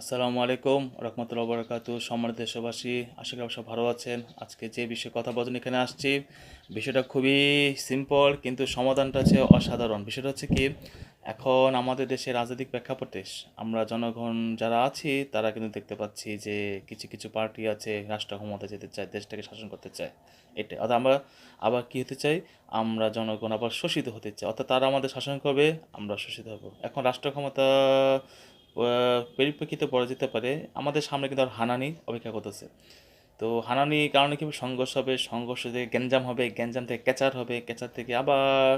আসসালামু আলাইকুম রহমতুল্লাহ বরকাত সম্মানিত দেশবাসী, আশা করি সব ভালো আছেন। আজকে যে বিষয়ে কথা বলছেন এখানে আসছি, বিষয়টা খুবই সিম্পল কিন্তু সমাধানটা হচ্ছে অসাধারণ। বিষয়টা হচ্ছে কি, এখন আমাদের দেশের রাজনৈতিক প্রেক্ষাপটে আমরা জনগণ যারা আছি, তারা কিন্তু দেখতে পাচ্ছি যে কিছু কিছু পার্টি আছে, রাষ্ট্র ক্ষমতা যেতে চায়, দেশটাকে শাসন করতে চায়। এটা অর্থাৎ আমরা আবার কি হতে চাই? আমরা জনগণ আবার শোষিত হতে চাই। অর্থাৎ তারা আমাদের শাসন করবে, আমরা শোষিত হব। এখন রাষ্ট্র ক্ষমতা পরিপ্রেক্ষিতে পড়া যেতে পারে, আমাদের সামনে কিন্তু আর হানানি অপেক্ষা করতেছে। তো হানানি কারণে কি সংঘর্ষ হবে? সংঘর্ষ থেকে গ্যাঞ্জাম হবে, গ্যাঞ্জাম থেকে ক্যাচার হবে, ক্যাচার থেকে আবার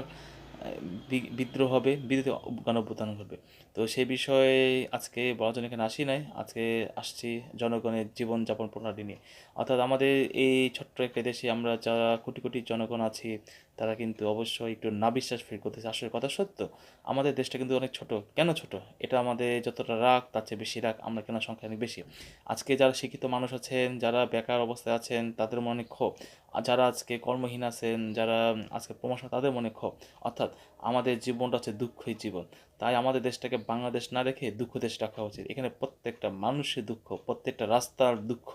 বিদ্রোহ হবে, বিদ্রোহ গণঅভ্যুত্থান হবে তো সেই বিষয়ে আজকে বড়জন এখানে আসি নাই। আজকে আসছি জনগণের জীবনযাপন প্রণালী নিয়ে। অর্থাৎ আমাদের এই ছোট্ট একটা দেশে আমরা যারা কোটি কোটি জনগণ আছি তারা কিন্তু অবশ্যই একটু না বিশ্বাস ফিল করতেছে। আসলে কথা সত্য, আমাদের দেশটা কিন্তু অনেক ছোট। কেন ছোট? এটা আমাদের যতটা রাগ, তার চেয়ে বেশি রাগ, আমরা কেন সংখ্যা অনেক বেশি? আজকে যারা শিক্ষিত মানুষ আছেন, যারা বেকার অবস্থায় আছেন, তাদের মনে ক্ষোভ। যারা আজকে কর্মহীন আছেন, যারা আজকে প্রমোশন, তাদের মনে ক্ষোভ। অর্থাৎ আমাদের জীবনটা হচ্ছে দুঃখই জীবন। তাই আমাদের দেশটাকে বাংলাদেশ না রেখে দুঃখ দেশ রাখা উচিত। এখানে প্রত্যেকটা মানুষের দুঃখ, প্রত্যেকটা রাস্তার দুঃখ,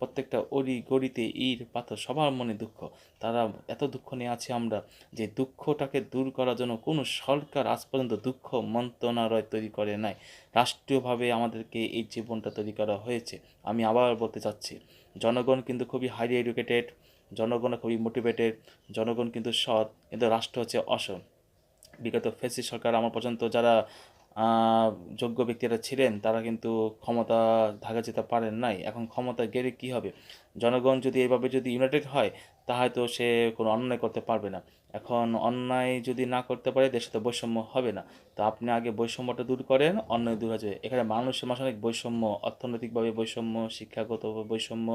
প্রত্যেকটা অলি গড়িতে ইট পাথর সবার মনে দুঃখ। তারা এত দুঃখ নিয়ে আছি আমরা যে দুঃখটাকে দূর করার জন্য কোনো সরকার আজ পর্যন্ত দুঃখ মন্ত্রণালয় তৈরি করে নাই। রাষ্ট্রীয়ভাবে আমাদেরকে এই জীবনটা তৈরি করা হয়েছে। আমি আবার বলতে চাচ্ছি, জনগণ কিন্তু খুবই হাইলি এডুকেটেড জনগণ খুবই মোটিভেটেড জনগণ কিন্তু সৎ, কিন্তু রাষ্ট্র হচ্ছে অসৎ। বিগত ফেসি সরকার আমার পর্যন্ত যারা যোগ্য ব্যক্তিরা ছিলেন, তারা কিন্তু ক্ষমতা ধাকা যেতে পারেন নাই। এখন ক্ষমতা গেলে কি হবে? জনগণ যদি এভাবে যদি ইউনাইটেড হয়, তা হয়তো সে কোনো অন্যায় করতে পারবে না। এখন অন্যায় যদি না করতে পারে, দেশে তো বৈষম্য হবে না। তো আপনি আগে বৈষম্যটা দূর করেন, অন্যায় দূর হয়ে এখানে মানুষের মাঝে অনেক বৈষম্য, অর্থনৈতিকভাবে বৈষম্য, শিক্ষাগতভাবে বৈষম্য,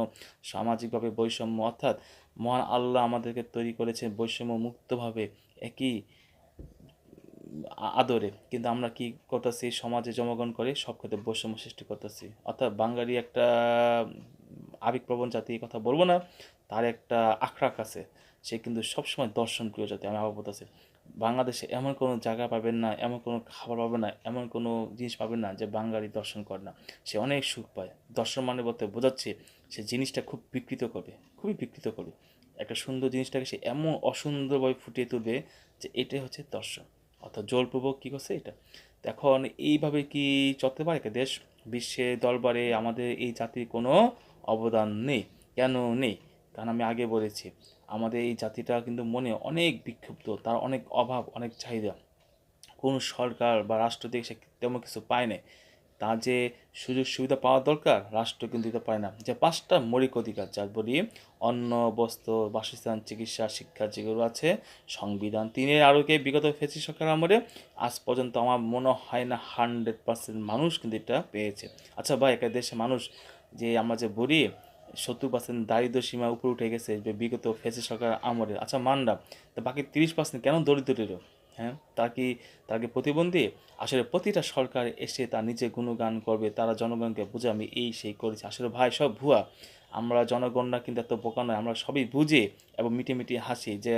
সামাজিকভাবে বৈষম্য, অর্থাৎ মহান আল্লাহ আমাদেরকে তৈরি করেছেন বৈষম্য মুক্তভাবে একই আদরে। কিন্তু আমরা কি করতেছি? সমাজে জমগণ করে সব ক্ষেত্রে বৈষম্য সৃষ্টি করতেছি। অর্থাৎ বাঙালি একটা আবেগপ্রবণ জাতি কথা বলব না। তার একটা আখড়াক আছে। সে কিন্তু সবসময় দর্শন প্রিয় জাতি, আমি আবার বলতেছি। বাংলাদেশে এমন কোনো জায়গা পাবেন না, এমন কোনো খাবার পাবেন না, এমন কোনো জিনিস পাবেন না যে বাঙালি দর্শন করে না। সে অনেক সুখ পায়। দর্শন মানে বলতে বোঝাচ্ছে, সে জিনিসটা খুব বিকৃত করবে খুবই বিকৃত করবে একটা সুন্দর জিনিসটাকে সে এমন অসুন্দরভাবে ফুটিয়ে তুলবে যে এটাই হচ্ছে দর্শন। অর্থাৎ জোরপূর্বক কী করছে এটা? এখন এইভাবে কি চলতে পারে একটা দেশ? বিশ্বে, দরবারে আমাদের এই জাতির কোনো অবদান নেই। কেন নেই? কারণ আমি আগে বলেছি, আমাদের এই জাতিটা কিন্তু মনে অনেক বিক্ষুব্ধ, তার অনেক অভাব, অনেক চাহিদা। কোনো সরকার বা রাষ্ট্র সে তেমন কিছু পায় না তা যে সুযোগ সুবিধা পাওয়া দরকার, রাষ্ট্র কিন্তু দিতে পারে না। যে পাঁচটা মৌলিক অধিকার যার বলি, অন্ন, বস্ত্র, বাসস্থান, চিকিৎসা, শিক্ষা যেগুলো আছে, সংবিধান তিনের আলোকে বিগত ফেসি সরকার আমলে আজ পর্যন্ত আমার মনে হয় না হান্ড্রেড পার্সেন্ট মানুষ কিন্তু এটা পেয়েছে। আচ্ছা ভাই, একটা দেশে মানুষ যে আমরা যে বলি, সত্তর পার্সেন্ট দারিদ্র সীমা উপরে উঠে গেছে বিগত ফেসি সরকার আমলে। আচ্ছা মানলাম তো বাকি তিরিশ পার্সেন্ট কেন দরিদ্রেরও হ্যাঁ তার কি প্রতিবন্ধী আসলে প্রতিটা সরকার এসে তার নিজে গুণগান করবে, তারা জনগণকে বুঝে আমি এই সেই করেছি। আসলে ভাই, সব ভুয়া। আমরা জনগণরা কিন্তু এত বোকা নয়, আমরা সবই বুঝে এবং মিটি মিটি হাসি যে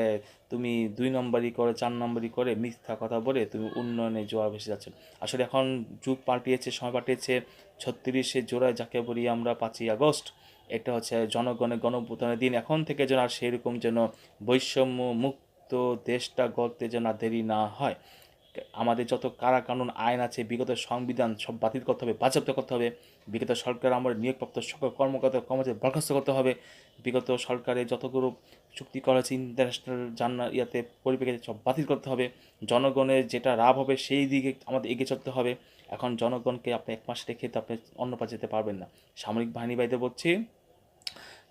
তুমি দুই নম্বরই করে, চার নম্বরই করে মিথ্যা কথা বলে তুমি উন্নয়নে জোয়ার ভেসে যাচ্ছ। আসলে এখন যুগ পাল্টিয়েছে, সময় পাল্টিয়েছে, ছত্রিশে জোড়ায় যাকে বলি আমরা পাঁচই আগস্ট, এটা হচ্ছে জনগণের গণভূতানের দিন। এখন থেকে যেন আর সেরকম যেন বৈষম্য মুক্ত দেশটা গড়তে যেন দেরি না হয়, আমাদের যত কারা কানুন আইন আছে, বিগত সংবিধান সব বাতিল করতে হবে, বাজেয়াপ্ত করতে হবে। বিগত সরকার আমার নিয়োগপ্রাপ্ত সকল কর্মকর্তা কর্মচারী বরখাস্ত করতে হবে। বিগত সরকারে যতগুলো চুক্তি করা হয়েছে ইন্টারন্যাশনাল জানা ইয়াতে পরিপ্রেক্ষিতে সব বাতিল করতে হবে। জনগণের যেটা লাভ হবে, সেই দিকে আমাদের এগিয়ে চলতে হবে। এখন জনগণকে আপনি এক মাস রেখে তো আপনি অন্য পাশে যেতে পারবেন না। সামরিক বাহিনী বাইতে বলছি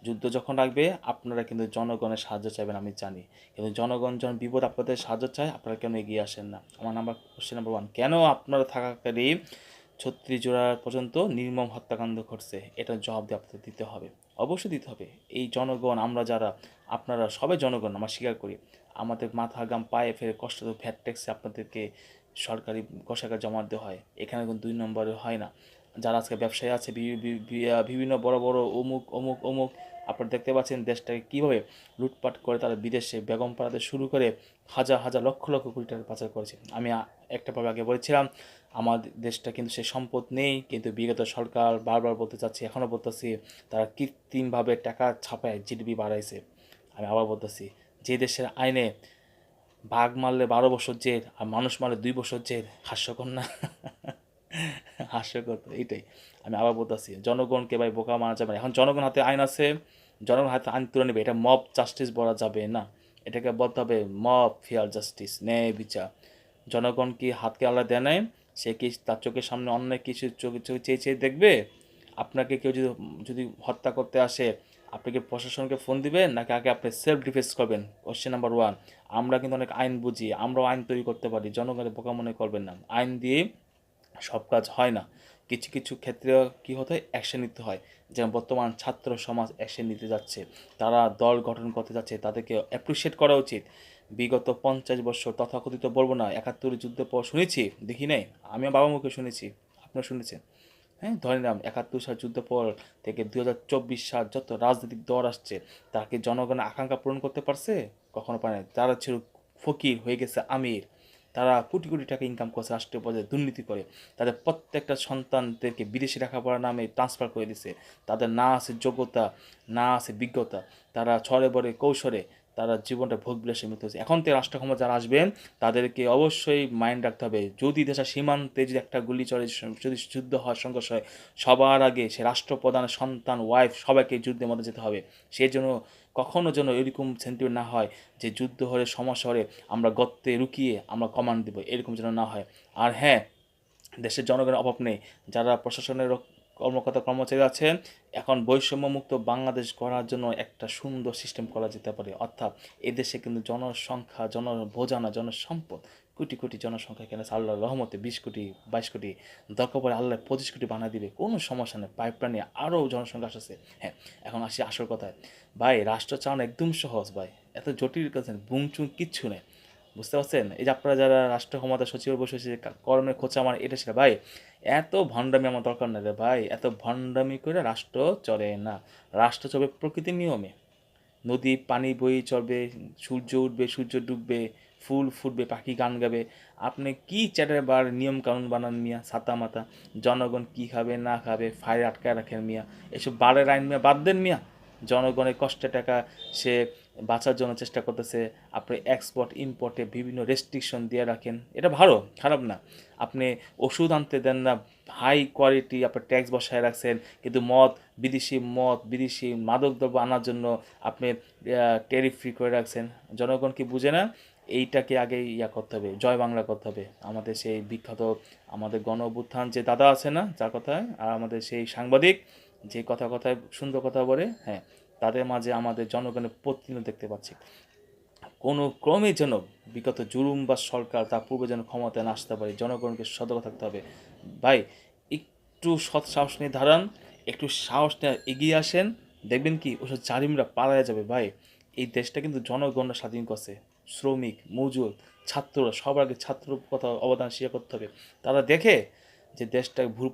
যুদ্ধ যখন রাখবে আপনারা কিন্তু জনগণের সাহায্য চাইবেন, আমি জানি। কিন্তু জনগণ যখন বিপদ আপনাদের সাহায্য চায়, আপনারা কেন এগিয়ে আসেন না? আমার নাম্বার কোশ্চেন নাম্বার ওয়ান কেন আপনারা থাকাকালীন ছত্রিশ জোড়া পর্যন্ত নির্মম হত্যাকাণ্ড ঘটছে? এটা জবাব দিয়ে আপনাদের দিতে হবে। অবশ্যই দিতে হবে। এই জনগণ, আমরা যারা, আপনারা সবাই জনগণ, আমরা স্বীকার করি। আমাদের মাথা গাম পায়ে ফেলে কষ্ট ভ্যাট, ট্যাক্সে আপনাদেরকে সরকারি কোষাগার জমা দেওয়া হয়। এখানে কিন্তু দুই নম্বরে হয় না। যারা আজকে ব্যবসায়ী আছে বিভিন্ন বড় বড় অমুক অমুক অমুক, আপনারা দেখতে পাচ্ছেন দেশটাকে কীভাবে লুটপাট করে তারা বিদেশে বেগম পাড়াতে শুরু করে হাজার হাজার, লক্ষ লক্ষ কোটি টাকা পাচার করেছে। আমি আ- একটা পর্বে আগে বলেছিলাম আমার দেশটা কিন্তু সে সম্পদ নেই, কিন্তু বিগত সরকার বারবার বলতে চাচ্ছি এখনও বলতেছি, তারা কৃত্রিমভাবে টাকা ছাপায়, জিডিপি বাড়াইছে। আমি আবার বলতেছি, যে দেশের আইনে বাঘ মারলে বারো বছর জেল, আর মানুষ মারলে দুই বছর জেল, হাস্যকর না? হাস্যকর তো, এইটাই। আমি আবার বলতেছি, জনগণকে ভাই বোকা মানা যাবে এখন জনগণ হাতে আইন আছে, জনগণ হাতে আইন তুলে নেবে, এটা মব জাস্টিস বলা যাবে না। এটাকে বলতে হবে মব ফেয়ার জাস্টিস ন্যায় বিচার। জনগণ কি হাতকে আল্লাহ দেয় নাই? সে কি তার চোখের সামনে অন্য কিছু চোখে চোখে চেয়ে চেয়ে দেখবে? আপনাকে কেউ যদি যদি হত্যা করতে আসে, আপনি কি প্রশাসনকে ফোন দিবেন? নাকি আগে আপনি সেলফ ডিফেন্স করবেন? কোশ্চেন নাম্বার ওয়ান আমরা কিন্তু অনেক আইন বুঝি, আমরাও আইন তৈরি করতে পারি জনগণের বোকা মনে করবেন না। আইন দিয়ে সব কাজ হয় না। কিছু কিছু ক্ষেত্রে কি হতে হয়? অ্যাকশন নিতে হয়। যেমন বর্তমান ছাত্র সমাজ অ্যাকশন নিতে যাচ্ছে। তারা দল গঠন করতে যাচ্ছে। তাদেরকে অ্যাপ্রিসিয়েট করা উচিত। বিগত পঞ্চাশ বছর তথাকথিত বলব না, একাত্তরের যুদ্ধের পর শুনেছি, দেখি নাই? আমিও বাবা মুখে শুনেছি, আপনারা শুনেছেন? হ্যাঁ ধরে নিলাম, একাত্তর সাল যুদ্ধ পর থেকে দু হাজার চব্বিশ সাল যত রাজনৈতিক দল আসছে তাকে জনগণের আকাঙ্ক্ষা পূরণ করতে পারছে? কখনো পারে তারা ছিল ফকির হয়ে গেছে আমির। তারা কোটি কোটি টাকা ইনকাম করছে, রাষ্ট্রীয় পর্যায়ে দুর্নীতি করে। তাদের প্রত্যেকটা সন্তানদেরকে বিদেশি লেখাপড়ার নামে ট্রান্সফার করে দিছে। তাদের না আছে যোগ্যতা, না আছে বিজ্ঞতা। তারা ছড়ে বড়ে কৌশলে তারা জীবনটা ভোগ বিলাসে মৃত্যু হচ্ছে এখন থেকে রাষ্ট্র ক্ষমতা যারা আসবেন, তাদেরকে অবশ্যই মাইন্ড রাখতে হবে। যদি দেশের সীমান্তে যদি একটা গুলি চলে, যদি যুদ্ধ হয়, সংঘর্ষ হয়, সবার আগে সে রাষ্ট্রপ্রধানের সন্তান ওয়াইফ সবাইকে যুদ্ধের মধ্যে যেতে হবে। সেই জন্য কখনো যেন এরকম সেন্টিমেন্ট না হয় যে যুদ্ধ হলে, সমস্যা হলে আমরা গর্তে রুকিয়ে আমরা কমান্ড দেবো, এরকম যেন না হয়। আর হ্যাঁ দেশের জনগণের অভাব নেই। যারা প্রশাসনের কর্মকর্তা কর্মচারী আছেন। এখন বৈষম্যমুক্ত বাংলাদেশ করার জন্য একটা সুন্দর সিস্টেম করা যেতে পারে। অর্থাৎ এদেশে কিন্তু জনসংখ্যা জন বোঝানা জনসম্পদ, কোটি কোটি জনসংখ্যা এখানে আছে আল্লাহর রহমতে বিশ কোটি, বাইশ কোটি, দরকার পরে আল্লাহ পঁচিশ কোটি বানা দিবে। কোনো সমস্যা নেই পাইপলাইনে আরও জনসংখ্যা আসছে হ্যাঁ এখন আসি আসল কথায়। ভাই, রাষ্ট্র চালানো একদম সহজ, ভাই। এত জটিল কাজ বুংচুং কিচ্ছু নেই। বুঝতে পারছেন? এই যে আপনারা যারা রাষ্ট্র ক্ষমতা সচিব বসে বসে করণের খোঁচা আমার এটা ছিল ভাই, এত ভণ্ডামি আমার দরকার নেই রে ভাই। এত ভণ্ডামি করে রাষ্ট্র চলে না। রাষ্ট্র চলবে প্রকৃতির নিয়মে। নদী, পানি বই চলবে, সূর্য উঠবে, সূর্য ডুববে, ফুল ফুটবে, পাখি গান গাবে। আপনি কি বার নিয়ম কানুন বানান মিয়া, ছাতা মাতা জনগণ কি খাবে, না খাবে, ফায়ার আটকায় রাখেন মিয়া। এসব বারের আইন মিয়া বাদ দেন মিয়া। জনগণের কষ্টে টাকা সে বাঁচার জন্য চেষ্টা করতেছে। আপনি এক্সপোর্ট ইম্পোর্টে বিভিন্ন রেস্ট্রিকশন দিয়ে রাখেন। এটা ভালো, খারাপ না। আপনি ওষুধ আনতে দেন না হাই কোয়ালিটি আপনার ট্যাক্স বসায় রাখছেন, কিন্তু মদ, বিদেশি মদ, বিদেশি মাদকদ্রব্য আনার জন্য আপনি ট্যারিফ ফ্রি করে রাখছেন। জনগণ কি বুঝে না? এইটাকে আগে ইয়া করতে হবে, জয় বাংলা করতে হবে। আমাদের সেই বিখ্যাত আমাদের গণ অভ্যুত্থান যে দাদা আছে না, যার কথায়, আর আমাদের সেই সাংবাদিক যে কথা কথায় সুন্দর কথা বলে হ্যাঁ তাদের মাঝে আমাদের জনগণের প্রতিনিধি দেখতে পাচ্ছি। কোনো ক্রমে যেন বিগত জুলুম বা সরকার তার পূর্বে যেন ক্ষমতায় না আসতে পারে, জনগণকে সতর্ক থাকতে হবে। ভাই, একটু সৎ সাহস নিয়ে ধারান একটু সাহস নিয়ে এগিয়ে আসেন। দেখবেন কি, ওসব জালিমরা পালায় যাবে। ভাই, এই দেশটা কিন্তু জনগণরা স্বাধীন করছে। শ্রমিক, মজুর, ছাত্ররা, সবার আগে ছাত্র কথা অবদান স্বীকার করতে হবে। তারা দেখে যে দেশটা ভুল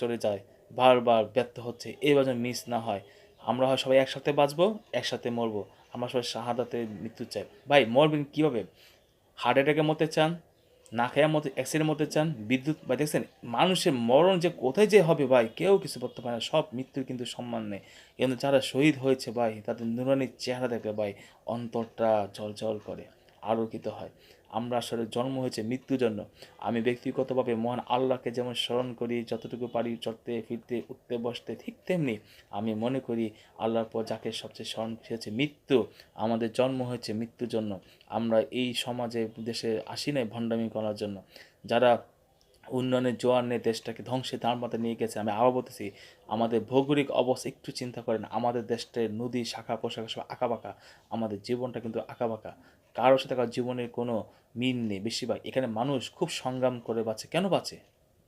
চলে যায়, বারবার ব্যর্থ হচ্ছে, এবার যেন মিস না হয়। আমরা হয় সবাই একসাথে বাঁচবো, একসাথে মরবো। আমরা সবাই শাহাদাতে মৃত্যু চাই। ভাই, মরবেন কীভাবে? হার্ট অ্যাটাকে মরতে চান, না খেয়ে মতে অ্যাক্সিডেন্ট মরতে চান, বিদ্যুৎ বা দেখছেন, মানুষের মরণ যে কোথায় যে হবে ভাই, কেউ কিছু করতে পারে না। সব মৃত্যুর কিন্তু সম্মান নেই। কিন্তু যারা শহীদ হয়েছে ভাই, তাদের নুরানির চেহারা দেখে ভাই অন্তরটা জল করে, আলোকিত হয়। আমরা আসলে জন্ম হয়েছে মৃত্যুর জন্য। আমি ব্যক্তিগতভাবে মহান আল্লাহকে যেমন স্মরণ করি, যতটুকু পারি চড়তে, ফিরতে, উঠতে, বসতে, ঠিক তেমনি আমি মনে করি আল্লাহর পর যাকে সবচেয়ে স্মরণ হয়েছে মৃত্যু। আমাদের জন্ম হয়েছে মৃত্যুর জন্য। আমরা এই সমাজে, দেশে আসি নাই ভণ্ডামি করার জন্য। যারা উন্নয়নের জোয়ার নিয়ে দেশটাকে ধ্বংসে তার মধ্যে নিয়ে গেছে, আমি আবার বলতেছি, আমাদের ভৌগোলিক অবস্থা একটু চিন্তা করেন। আমাদের দেশটা নদী, শাখা, পোশাক সব আঁকাবাঁকা। আমাদের জীবনটা কিন্তু আঁকাবাঁকা। কারোর সাথে কারোর জীবনের কোনো মিল নেই। বেশিরভাগ এখানে মানুষ খুব সংগ্রাম করে বাঁচে। কেন বাঁচে?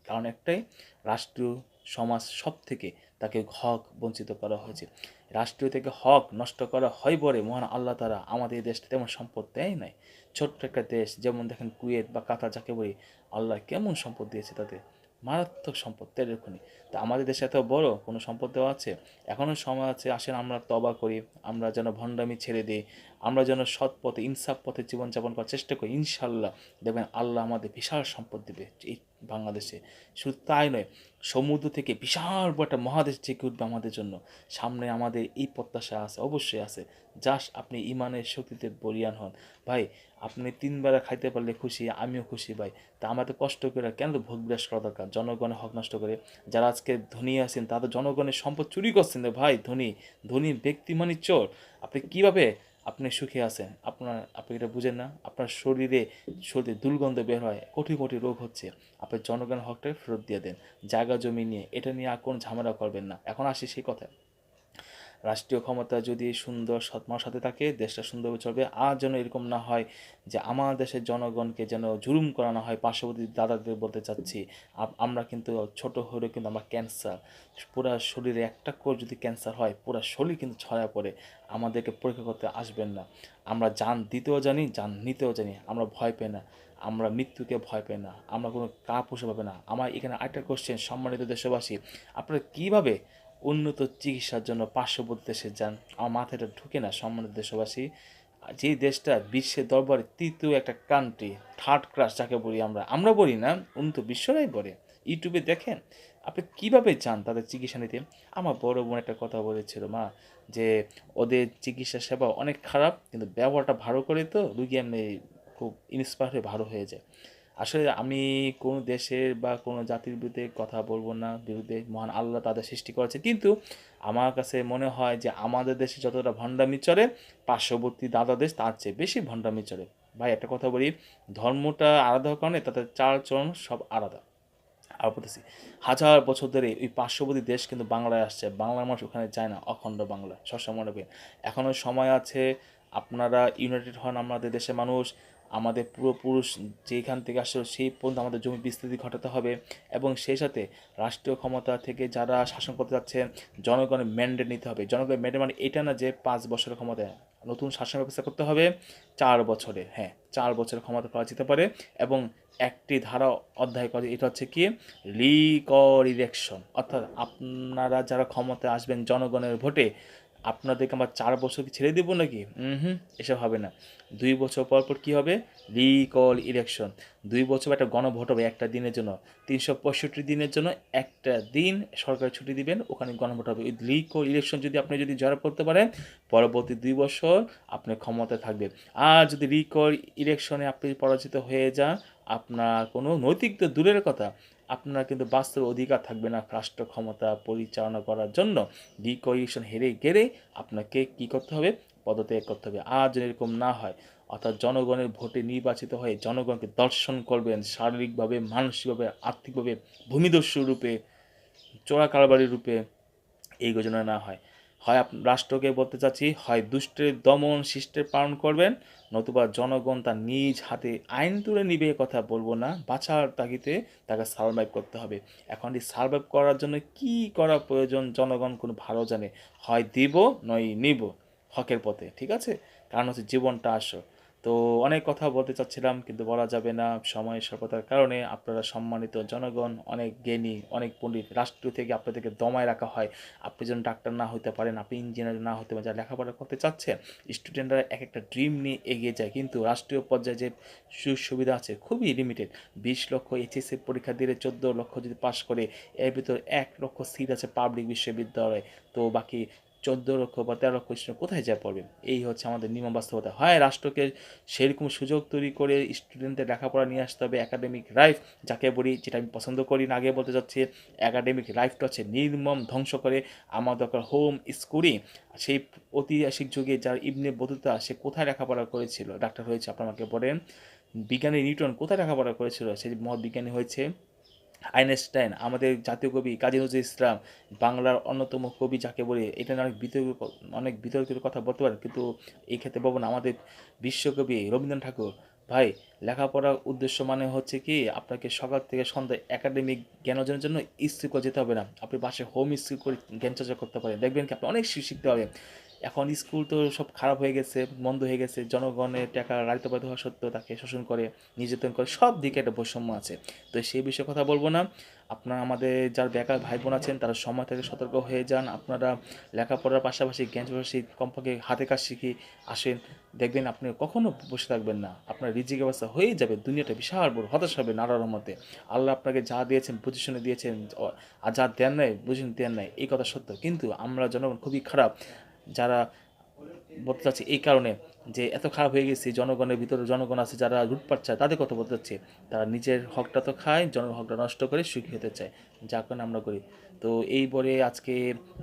কারণ একটাই, রাষ্ট্রীয় সমাজ সব থেকে তাকে হক বঞ্চিত করা হয়েছে। রাষ্ট্রীয় থেকে হক নষ্ট করা হয় বলে মহান আল্লাহ তারা আমাদের এই দেশটা তেমন সম্পদ দেয় নাই। ছোট্ট একটা দেশ, যেমন দেখেন কুয়েত বা কাতার, যাকে বলি, আল্লাহ কেমন সম্পদ দিয়েছে তাদের। মারাত্মক সম্পদ তেলের খনি তো আমাদের দেশে এত বড় কোনো সম্পদ দেওয়া আছে? এখনও সময় আছে, আসেন আমরা তবা করি, আমরা যেন ভণ্ডামি ছেড়ে দিই, আমরা যেন সৎ পথে, ইনসাফ পথে জীবনযাপন করার চেষ্টা করি। ইনশাল্লাহ দেখবেন আল্লাহ আমাদের বিশাল সম্পদ দেবে এই বাংলাদেশে। শুধু তাই নয়, সমুদ্র থেকে বিশাল বড় একটা মহাদেশ জেগে উঠবে আমাদের জন্য। সামনে আমাদের এই প্রত্যাশা আছে, অবশ্যই আছে। জাস্ট আপনি ইমানের শক্তিতে বলিয়ান হন। ভাই আপনি তিনবেলা খাইতে পারলে খুশি, আমিও খুশি ভাই। তা আমাদের কষ্ট করে কেন ভোগ বিলাস করা দরকার? জনগণের হক নষ্ট করে। যারা আজকে ধনী আছেন, তাদের জনগণের সম্পদ চুরি করছেন ভাই, ধনী। ধনী ব্যক্তি মানে চোর। আপনি কীভাবে আপনি সুখে আছেন? আপনার, আপনি এটা বুঝেন না? আপনার শরীরে শরীরে দুর্গন্ধ বের হয়, কোটি কোটি রোগ হচ্ছে। আপনি জনগণের হকটা ফেরত দিয়ে দেন। জায়গা জমি নিয়ে, এটা নিয়ে আর কোনো ঝামেলা করবেন না। এখন আসি সেই কথায়। রাষ্ট্রীয় ক্ষমতা যদি সুন্দর সৎমার সাথে থাকে, দেশটা সুন্দরভাবে চলবে। আর যেন এরকম না হয় যে আমার দেশের জনগণকে যেন জুলুম করানো হয়, পার্শ্ববর্তী দাদাদের বলতে চাচ্ছি আমরা কিন্তু ছোট হলেও কিন্তু আমরা ক্যান্সার পুরা শরীরে একটা করে যদি ক্যান্সার হয়, পুরা শরীর কিন্তু ছড়ায় পড়ে। আমাদেরকে পরীক্ষা করতে আসবেন না। আমরা যান দিতেও জানি, যান নিতেও জানি, আমরা ভয় পাই না। আমরা মৃত্যুকে ভয় পাই না। আমরা কোনো কাপুষে পাবে না। আমার এখানে আরেকটা কোশ্চেন সম্মানিত দেশবাসী, আপনারা কীভাবে উন্নত চিকিৎসার জন্য পার্শ্ববর্তী দেশে যান। আমার মাথাটা ঢুকে না, সম্মানিত দেশবাসী। যে দেশটা বিশ্বের দরবারে তৃতীয় একটা কান্ট্রি থার্ড ক্লাস যাকে বলি আমরা আমরা বলি না, উন্নত বিশ্বরাই বলে। ইউটিউবে দেখেন, আপনি কীভাবে চান তাদের চিকিৎসা নিতে? আমার বড় বোন একটা কথা বলেছিল, মা, যে ওদের চিকিৎসা সেবা অনেক খারাপ, কিন্তু ব্যবহারটা ভালো করে তো রুগী এমনি খুব ইন্সপায়ার হয়ে ভালো হয়ে যায়। আসলে আমি কোনো দেশের বা কোনো জাতির বিরুদ্ধে কথা বলব না, বিরুদ্ধে মহান আল্লাহ তাদের সৃষ্টি করেছে কিন্তু আমার কাছে মনে হয় যে আমাদের দেশে যতটা ভণ্ডামি চলে, পার্শ্ববর্তী দাদা দেশ তার চেয়ে বেশি ভণ্ডামি চলে। ভাই, একটা কথা বলি, ধর্মটা আলাদা কারণে তাদের চার চরণ সব আলাদা। আর বলতেছি, হাজার বছর ধরে ওই পার্শ্ববর্তী দেশ কিন্তু বাংলায় আসছে। বাংলার মানুষ ওখানে যায় না, অখণ্ড বাংলা, সবসময় মনে রাখবেন এখনও সময় আছে, আপনারা ইউনাইটেড হন আমাদের দেশের মানুষ। আমাদের পূর্বপুরুষ যেখান থেকে আসলে সেই পর্যন্ত আমাদের জমি বিস্তৃতি ঘটাতে হবে এবং সেই সাথে রাষ্ট্রীয় ক্ষমতা থেকে যারা শাসন করতে যাচ্ছে, জনগণের ম্যান্ডেট নিতে হবে। জনগণের ম্যান্ডেট মানে এটা না যে পাঁচ বছরের ক্ষমতায় নতুন শাসন ব্যবস্থা করতে হবে, চার বছরে হ্যাঁ চার বছরের ক্ষমতা পাওয়া যেতে পারে এবং একটি ধারা অধ্যায় করে এটা হচ্ছে কি? রিকর ইলেকশন অর্থাৎ আপনারা যারা ক্ষমতায় আসবেন জনগণের ভোটে আপনাদেরকে আমার চার বছর কি ছেড়ে দেবো নাকি? হুম, এসব হবে না। দুই বছর পর পর কী হবে? রিকল ইলেকশন দুই বছর একটা গণভোট হবে একটা দিনের জন্য। তিনশো পঁয়ষট্টি দিনের জন্য একটা দিন সরকার ছুটি দিবেন, ওখানে গণভোট হবে। ওই রিকল ইলেকশন যদি আপনি যদি জয় করতে পারেন, পরবর্তী দুই বছর আপনি ক্ষমতায় থাকবে আর যদি রিকল ইলেকশনে আপনি পরাজিত হয়ে যান, আপনার কোনো নৈতিক তো দূরের কথা। আপনার কিন্তু বাস্তব অধিকার থাকবে না রাষ্ট্র ক্ষমতা পরিচালনা করার জন্য। ডিকোয়েশন হেরে গেলে আপনাকে কি করতে হবে? পদত্যাগ করতে হবে। আর যেন এরকম না হয়। অর্থাৎ জনগণের ভোটে নির্বাচিত হয়ে জনগণকে দর্শন করবেন, শারীরিকভাবে, মানসিকভাবে, আর্থিকভাবে ভূমিদস্যু রূপে চোরা কারবারি রূপে এই ঘোষণা না হয়। হয় রাষ্ট্রকে বলতে চাচ্ছি, হয় দুষ্টের দমন শিষ্টের পালন করবেন, নতুবা জনগণ তার নিজ হাতে আইন তুলে নিবে কথা বলব না। বাঁচার তাগিতে তাকে সার্ভাইভ করতে হবে। এখন এই সার্ভাইভ করার জন্য কি করা প্রয়োজন, জনগণ কোনো ভালো জানে। হয় দিব নয় নিব হকের পথে, ঠিক আছে? কারণ হচ্ছে জীবনটা আসো তো অনেক কথা বলতে চাচ্ছিলাম, কিন্তু বলা যাবে না সময় স্বল্পতার কারণে আপনারা সম্মানিত জনগণ, অনেক জ্ঞানী, অনেক পণ্ডিত, রাষ্ট্র থেকে আপনাদেরকে দমায় রাখা হয়। আপনি যেন ডাক্তার না হতে পারেন, আপনি ইঞ্জিনিয়ার না হতে পারেন, যারা লেখাপড়া করতে চাচ্ছেন স্টুডেন্টরা এক একটা ড্রিম নিয়ে এগিয়ে যায়। কিন্তু রাষ্ট্রীয় পর্যায়ে যে সুযোগ সুবিধা আছে, খুবই লিমিটেড বিশ লক্ষ এইচএসসি পরীক্ষা দিলে চোদ্দ লক্ষ যদি পাশ করে, এর ভিতর এক লক্ষ সিট আছে পাবলিক বিশ্ববিদ্যালয়ে। তো বাকি চোদ্দ লক্ষ বা তেরো লক্ষ স্টুডেন্ট কোথায় যা পড়বে? এই হচ্ছে আমাদের নিয়ম বাস্তবতা। হয় রাষ্ট্রকে সেরকম সুযোগ তৈরি করে স্টুডেন্টদের লেখাপড়া নিয়ে আসতে হবে একাডেমিক লাইফ যাকে বলি, যেটা আমি পছন্দ করি না, আগে বলতে চাচ্ছি একাডেমিক লাইফটা হচ্ছে নির্মম ধ্বংস করে আমার দরকার হোম স্কুলিং সেই ঐতিহাসিক যুগে যার ইবনে বতুতা, সে কোথায় লেখাপড়া করেছিল? ডাক্তার হয়েছে, আপনার আমাকে বলেন। বিজ্ঞানী নিউটন কোথায় লেখাপড়া করেছিল? সেই মহৎ বিজ্ঞানী হয়েছে আইনস্টাইন, আমাদের জাতীয় কবি কাজী নজরুল ইসলাম, বাংলার অন্যতম কবি যাকে বলে, এটা নিয়ে অনেক বিতর্ক, অনেক বিতর্কিত কথা বলতে পারেন কিন্তু এই ক্ষেত্রে বলব না, আমাদের বিশ্বকবি রবীন্দ্রনাথ ঠাকুর, ভাই, লেখাপড়ার উদ্দেশ্য মানে হচ্ছে কি, আপনাকে সকাল থেকে সন্ধ্যায় একাডেমিক জ্ঞান অর্জনের জন্য স্কুল যেতে হবে না। আপনি বাসে হোম স্কুল করে জ্ঞান চর্চা করতে পারেন। দেখবেন কি, আপনি অনেক শিখতে পারবেন। এখন স্কুল তো সব খারাপ হয়ে গেছে, বন্ধ হয়ে গেছে। জনগণের টাকা রাড়িত বাড়িতে হওয়া সত্ত্বেও তাকে শোষণ করে, নির্যাতন করে সব দিকে একটা বৈষম্য আছে। তো সেই বিষয়ে কথা বলব না। আপনারা আমাদের যার বেকার ভাই বোন আছেন, তারা সময় থেকে সতর্ক হয়ে যান। আপনারা লেখাপড়ার পাশাপাশি জ্ঞান পাশাপাশি কমপক্ষে হাতে কাজ শিখে আসেন। দেখবেন আপনি কখনো বসে থাকবেন না। আপনার রিজিক ব্যবস্থা হয়েই যাবে। দুনিয়াটা বিশাল বড়, হতাশ হবে নানার মতে আল্লাহ আপনাকে যা দিয়েছেন পজিশনে দিয়েছেন, আর যা দেন নাই, বুঝুন দেন নাই, এই কথা সত্য। কিন্তু আমরা জনগণ খুবই খারাপ। যারা বলতে চাচ্ছি এই কারণে যে এত খারাপ হয়ে গেছে জনগণের ভিতরে জনগণ আছে যারা লুটপাট চায় তাদের কথা বলতে চাচ্ছি। তারা নিজের হকটা তো খায় জনগণ হকটা নষ্ট করে সুখী হতে চায়। যা কারণে আমরা করি। তো এই বলে আজকে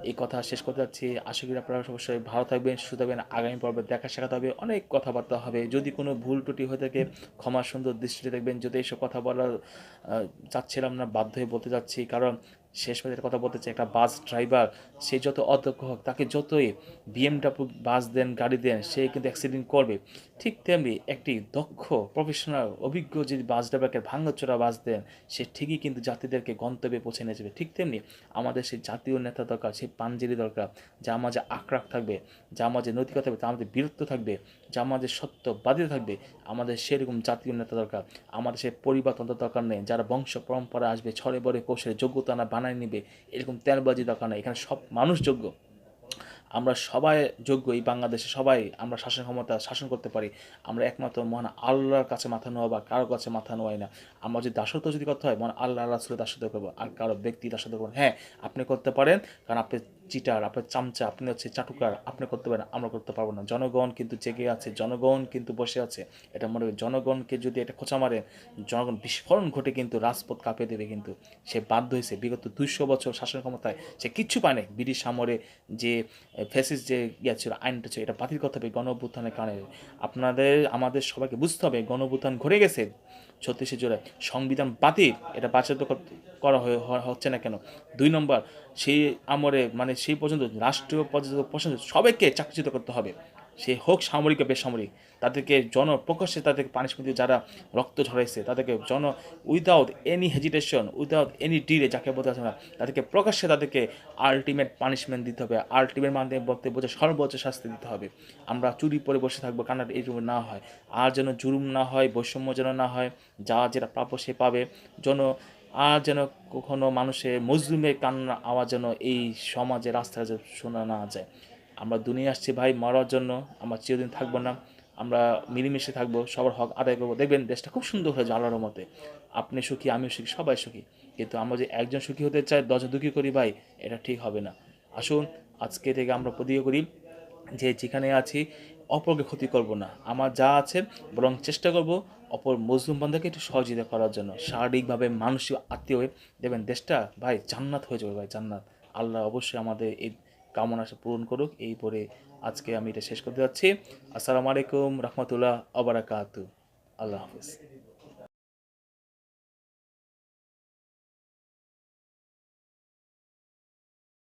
এই কথা শেষ করতে যাচ্ছি। আশা করি আপনারা অবশ্যই ভালো থাকবেন সুস্থ থাকবেন। আগামী পর্বে দেখা শেখাতে হবে। অনেক কথাবার্তা হবে। যদি কোনো ভুল ত্রুটি হয়ে থাকে ক্ষমা সুন্দর দৃষ্টিতে দেখবেন। যদি এইসব কথা আহ, চাচ্ছিলাম না বাধ্য হয়ে বলতে যাচ্ছি। কারণ শেষ পর্যন্ত কথা বলতে চাই, একটা বাস ড্রাইভার, সে যত অধ্যক্ষ হোক, তাকে যতই বিএমডাব্লিউ বাস দেন, গাড়ি দেন, সে কিন্তু অ্যাক্সিডেন্ট করবে। ঠিক তেমনি একটি দক্ষ প্রফেশনাল অভিজ্ঞ যদি বাস ড্রাইভারকে ভাঙচোরা বাস দেন, সে ঠিকই কিন্তু যাত্রীদেরকে গন্তব্যে পৌঁছে নিয়ে যাবে। ঠিক তেমনি আমাদের সেই জাতীয় নেতা দরকার, সেই পাঞ্জেরি দরকার যা মাঝে আক্রাক থাকবে যা মাঝে নৈতিকতা থাকবে যা আমাদের বীরত্ব থাকবে। যা আমাদের সত্যবাদী থাকবে, আমাদের সেরকম জাতীয় নেতা দরকার, আমাদের সেই পরিবারতন্ত্র দরকার নেই, যারা বংশ পরম্পরা আসবে, ছড়ে বড়ে কৌশলে যোগ্যতা না বানায় নিবে, এরকম তেলবাজি দরকার নেই, এখানে সব মানুষ যোগ্য। আমরা সবাই যোগ্য এই বাংলাদেশে, সবাই আমরা শাসন ক্ষমতা শাসন করতে পারি, আমরা একমাত্র মহান আল্লাহর কাছে মাথা নোয়া বা কারোর কাছে মাথা নোয়াই না। আমরা যদি দাসত্ব যদি করতে হয়, মহান আল্লাহ রাসুলের দাসত্ব করব, আর কারও ব্যক্তি দাসত্ব করব হ্যাঁ আপনি করতে পারেন, কারণ আপনি চিটার আপনার চামচা, আপনি হচ্ছে চাটুকার, আপনি করতে পারেন, আমরা করতে পারব না। জনগণ কিন্তু জেগে আছে, জনগণ কিন্তু বসে আছে। এটা মনে জনগণকে যদি এটা খোঁচা মারে, জনগণ বিস্ফোরণ ঘটে কিন্তু রাজপথ কাঁপিয়ে দেবে কিন্তু। সে বাধ্য হয়েছে, বিগত দুইশো বছর শাসন ক্ষমতায় সে কিচ্ছু পায় নাই। ব্রিটিশ সামরে যে ফেসিস যে ইয়ে ছিল আইনটা ছিল, এটা বাতিল করতে হবে গণ কারণে। আপনাদের, আমাদের সবাইকে বুঝতে হবে গণ ঘটে গেছে। ছত্রিশে জুলাই। সংবিধান বাতিল, এটা বাচ্চাতে করা হচ্ছে না কেন? দুই নম্বর, সেই আমরে মানে সেই পর্যন্ত রাষ্ট্রীয় পর্যন্ত পর্যন্ত সবাইকে চাকরিচ্যুত করতে হবে। সে হোক সামরিক বা বেসামরিক, তাদেরকে জন প্রকাশ্যে তাদেরকে পানিশমেন্ট যারা রক্ত ঝরাইছে, তাদেরকে জন without any hesitation without any delay যাকে বলতে আছে না তাদেরকে প্রকাশ্যে তাদেরকে আলটিমেট পানিশমেন্ট দিতে হবে আলটিমেট মাধ্যমে বলতে বোঝে সর্বোচ্চ শাস্তি দিতে হবে। আমরা চুরি পরে বসে থাকব কান্নার এই না হয়। আর যেন জুলুম না হয়, বৈষম্য যেন না হয়, যা যেটা প্রাপ্য সে পাবে। যেন আর যেন কখনো মানুষের মজলুমের কান্না আওয়াজ যেন এই সমাজে, রাস্তায় শোনা না যায়। আমরা দুনিয়া আসছি ভাই, মরার জন্য, আমরা চিরদিন থাকব না, আমরা মিলেমিশে থাকব, সবার হক আদায় করব। দেখবেন, দেশটা খুব সুন্দর হয়ে আল্লাহর মতে আপনি সুখী, আমিও সুখী, সবাই সুখী। কিন্তু আমরা যে একজন সুখী হতে চাই দশজন দুঃখী করি ভাই, এটা ঠিক হবে না। আসুন, আজকে থেকে আমরা প্রতিজ্ঞা করি যে যেখানে আছি, অপরকে ক্ষতি করব না। আমার যা আছে, বরং চেষ্টা করব অপর মজলুম বান্ধাকে একটু সহযোগিতা করার জন্য। শারীরিকভাবে, মানসিক, আত্মীয় হয়ে, দেখবেন, দেশটা ভাই জান্নাত হয়ে যাবে ভাই, জান্নাত। আল্লাহ অবশ্যই আমাদের এই কামনা পূরণ করুক। এই পরে আজকে আমি এটা শেষ করতে যাচ্ছি। আসসালামু আলাইকুম রহমতুল্লাহ আবরাকাত আল্লাহ হাফিজ।